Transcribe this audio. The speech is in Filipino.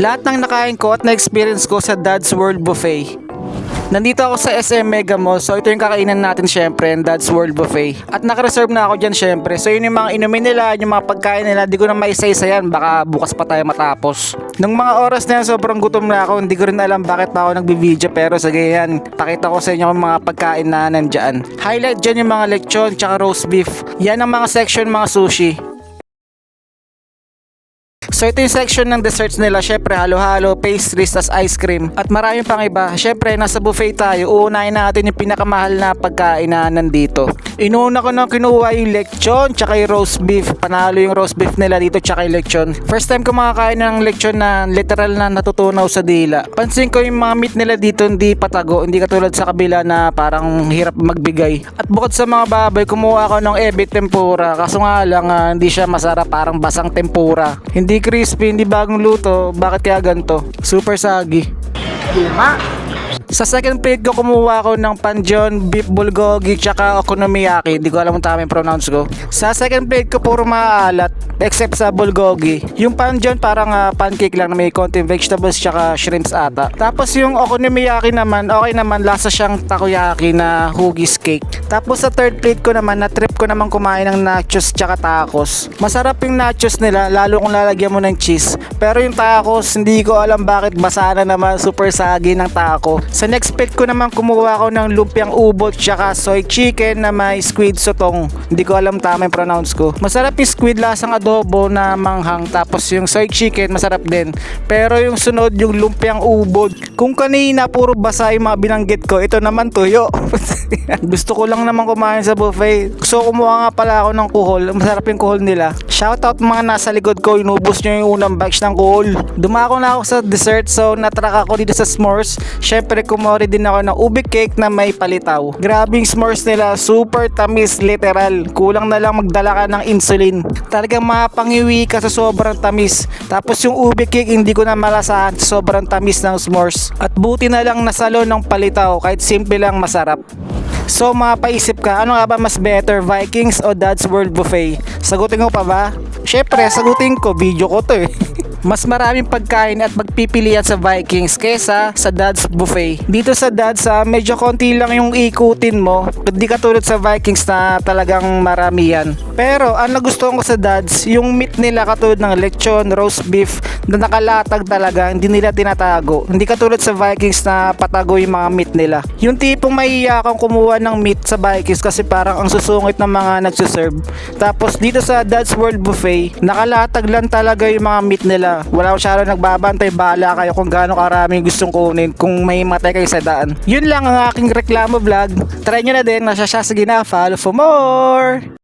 Lahat ng nakain ko at na-experience ko sa Dad's World Buffet. Nandito ako sa SM Mega Mall, so ito yung kakainan natin syempre, ang Dad's World Buffet. At naka-reserve na ako dyan syempre, so yun yung mga inumin nila, yung mga pagkain nila, di ko na maisa-isa yan, baka bukas pa tayo matapos. Nung mga oras na yan, sobrang gutom na ako, hindi ko rin alam bakit pa ako nagbibideo, pero sige yan, pakita ko sa inyo yung mga pagkain na nandyan. Highlight dyan yung mga lechon, tsaka roast beef. Yan ang mga section mga sushi. Yung section ng desserts nila. Syempre halo-halo, pastries, tas ice cream. At maraming pang iba. Syempre nasa buffet tayo. Uunahin natin yung pinakamahal na pagkain na nandito. Inuuna ko nang kinuha yung lechon tsaka yung roast beef. Panalo yung roast beef nila dito tsaka yung lechon. First time ko makakain ng lechon na literal na natutunaw sa dila. Pansin ko yung mga meat nila dito hindi patago. Hindi katulad sa kabila na parang hirap magbigay. At bukod sa mga baboy, kumuha ako ng ebi tempura. Kaso nga lang ah, hindi siya masarap. Parang basang tempura. Hindi crispy, hindi bagong luto. Bakit kaya ganito? Super sagi. Sa second plate ko kumuha ako ng panjon, beef bulgogi, tsaka okonomiyaki. Hindi ko alam kung tama yung pronounce ko. Sa second plate ko puro maalat, except sa bulgogi. Yung panjon parang ah, pancake lang na may konting vegetables tsaka shrimps ata. Tapos yung okonomiyaki naman, okay naman, lasa siyang takoyaki na hugis cake. Tapos sa third plate ko naman, na trip ko naman kumain ng nachos tsaka tacos. Masarap yung nachos nila, lalo kung lalagyan mo ng cheese. Pero yung tacos, hindi ko alam bakit basa na naman super sagi ng taco. Sa next plate ko naman kumuha ako ng lumpiang ubot tsaka soy chicken na may squid sotong. Hindi ko alam tama yung pronounce ko. Masarap yung squid lasang adobo na manghang tapos yung soy chicken masarap din. Pero yung sunod yung lumpiang ubod. Kung kanina puro basa yung mga binanggit ko, ito naman tuyo. Gusto ko lang naman kumain sa buffet. So kumuha nga pala ako ng kuhol. Masarap yung kuhol nila. Shoutout mga nasa likod ko, inubos nyo yung unang batch ng kuhol. Dumako na ako sa dessert so natrack ako dito sa s'mores. Syempre kumori din ako ng ube cake na may palitaw. Grabe yung s'mores nila, super tamis literal. Kulang na lang magdala ka ng insulin. Talagang mapangiwi ka sa sobrang tamis. Tapos yung ube cake hindi ko na malasahan sa sobrang tamis ng s'mores. At buti na lang nasalo ng palitaw kahit simple lang masarap. So mapaisip ka, ano nga ba mas better, Vikings o Dad's World Buffet? Sagutin ko pa ba? Syempre, sagutin ko, video ko to eh. Mas maraming pagkain at magpipilian sa Vikings kesa sa Dad's Buffet. Dito sa Dad's, ah, medyo konti lang yung ikutin mo. Hindi katulad sa Vikings na talagang marami yan. Pero ang nagustuhan ko sa Dad's, yung meat nila katulad ng lechon, roast beef, na nakalatag talaga, hindi nila tinatago. Hindi katulad sa Vikings na patago yung mga meat nila. Yung tipong mahiya kang kumuha ng meat sa Vikings kasi parang ang susungit ng mga nagsuserve. Tapos dito sa Dad's World Buffet, nakalatag lang talaga yung mga meat nila. Wala masyado nagbabantay, bahala kayo kung gaano karami gustong kunin kung may matay kayo sa daan. Yun lang ang aking reklamo vlog. Try nyo na din, nasa siya. Sige na, follow for more!